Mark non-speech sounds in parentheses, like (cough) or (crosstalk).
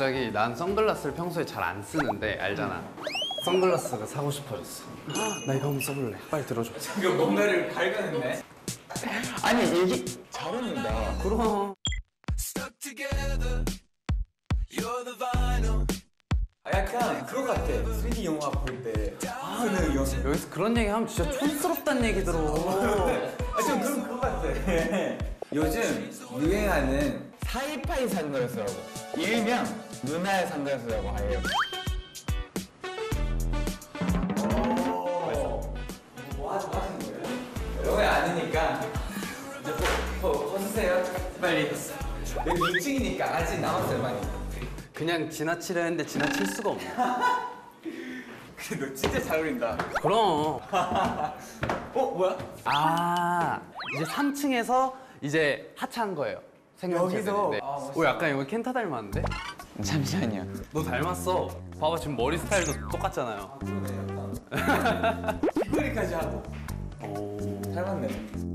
갑자기 난 선글라스를 평소에 잘 안 쓰는데 알잖아. 선글라스가 사고 싶어졌어. (gasps) 나 이거 한번 써볼래. 빨리 들어줘. 이거 뭔가를 발견했네. 아니 얘기 잘했는다. 그럼. 아, 약간 그거 같아. 3D 영화 볼 때. 아, 네, 여 여기서 그런 얘기 하면 진짜 촌스럽다는 얘기 들어. (laughs) 아, 좀 그런 그거 같아. (laughs) 요즘 유행하는 사이파이 선글라스라고. 일명 누나의 선글라스라고 해요. 뭐 하는 거예요? 영어 아니니까 이제 버, 버, 벗으세요. 빨리. 여기 2층이니까 아직 남았어요, 많이. 그냥 지나치려 했는데 지나칠 수가 없네. (laughs) 근데 너 진짜 잘 어울린다. 그럼. (laughs) 어, 뭐야? 아, 이제 3층에서 이제 하차한 거예요. 생명체들이. 여기서? 네. 아. 오, 약간 이거 켄타 닮았는데? (laughs) 잠시만요. 너 닮았어. 봐봐, 지금 머리 스타일도 똑같잖아요. 그러네, 약간. 뒷머리까지 하고. 오. 닮았네.